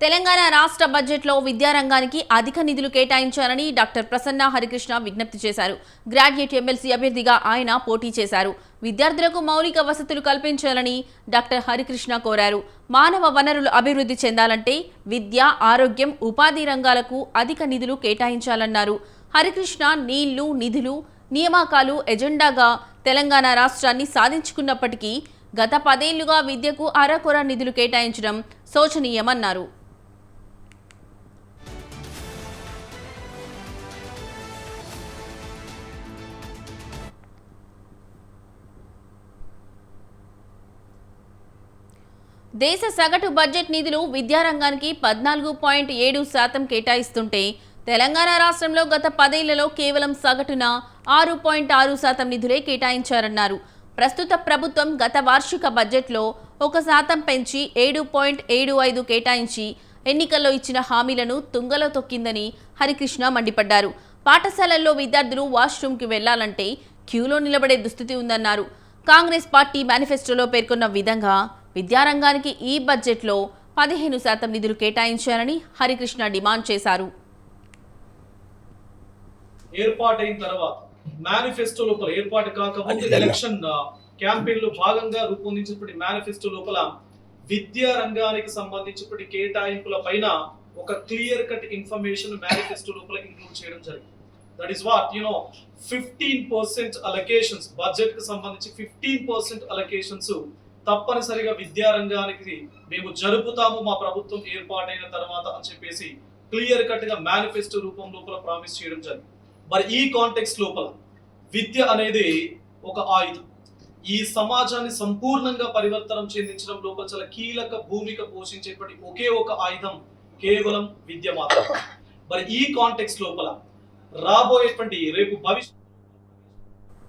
తెలంగాణ రాష్ట్ర బడ్జెట్లో విద్యారంగానికి అధిక నిధులు కేటాయించాలని డాక్టర్ ప్రసన్న హరికృష్ణ విజ్ఞప్తి చేశారు. గ్రాడ్యుయేట్ ఎమ్మెల్సీ అభ్యర్థిగా ఆయన పోటీ చేశారు. విద్యార్థులకు మౌలిక వసతులు కల్పించాలని డాక్టర్ హరికృష్ణ కోరారు. మానవ వనరులు అభివృద్ధి చెందాలంటే విద్య ఆరోగ్యం ఉపాధి రంగాలకు అధిక నిధులు కేటాయించాలన్నారు. హరికృష్ణ నీళ్ళు నిధులు నియామకాలు ఎజెండాగా తెలంగాణ రాష్ట్రాన్ని సాధించుకున్నప్పటికీ గత పదేళ్ళుగా విద్యకు అరకొర నిధులు కేటాయించడం శోచనీయమన్నారు. దేశ సగటు బడ్జెట్ నిధులు విద్యారంగానికి పద్నాలుగు పాయింట్ ఏడు శాతం కేటాయిస్తుంటే తెలంగాణ రాష్ట్రంలో గత పదేళ్ళలో కేవలం సగటున ఆరు పాయింట్ ఆరు శాతం నిధులే కేటాయించారన్నారు. ప్రస్తుత ప్రభుత్వం గత వార్షిక బడ్జెట్లో ఒక శాతం పెంచి ఏడు పాయింట్ ఏడు ఐదు కేటాయించి ఎన్నికల్లో ఇచ్చిన హామీలను తుంగలో తొక్కిందని హరికృష్ణ మండిపడ్డారు. పాఠశాలల్లో విద్యార్థులు వాష్రూమ్కి వెళ్ళాలంటే క్యూలో నిలబడే దుస్థితి ఉందన్నారు. కాంగ్రెస్ పార్టీ మేనిఫెస్టోలో పేర్కొన్న విధంగా విద్యారంగానికి ఈ బడ్జెట్లో పదిహేను శాతం నిధులు కేటాయించాలని హరికృష్ణ డిమాండ్ చేశారు. ఏర్పాటైన తర్వాత మేనిఫెస్టో లోపల ఏర్పాటు కాకముందు ఎలక్షన్ క్యాంపెయిన్లో భాగంగా రూపొందించినటువంటి మేనిఫెస్టో లోపల విద్యా రంగానికి సంబంధించినటువంటి కేటాయింపుల పైన ఒక క్లియర్ కట్ ఇన్ఫర్మేషన్ మేనిఫెస్టో లోపల ఇంక్లూడ్ చేయడం జరిగింది. That is what you know fifteen percent allocations బడ్జెట్కి సంబంధించి ఫిఫ్టీన్ పర్సెంట్ అలొకేషన్స్ తప్పనిసరిగా విద్యారంగానికి మేము జరుపుతాము మా ప్రభుత్వం ఏర్పాటైన తర్వాత అని చెప్పేసి క్లియర్ కట్గా మేనిఫెస్టో రూపం లోపల ప్రామిస్ చేయడం జరిగింది. మరి ఈ కాంటెక్స్ లోపల విద్య అనేది ఒక ఆయుధం. ఈ సమాజాన్ని సంపూర్ణంగా పరివర్తనం చెందించడం లోపల చాలా కీలక భూమిక పోషించేటువంటి ఒకే ఒక ఆయుధం కేవలం విద్య మాత్రమే. మరి ఈ కాంటెక్స్ లోపల రాబోయేటువంటి రేపు భవిష్యత్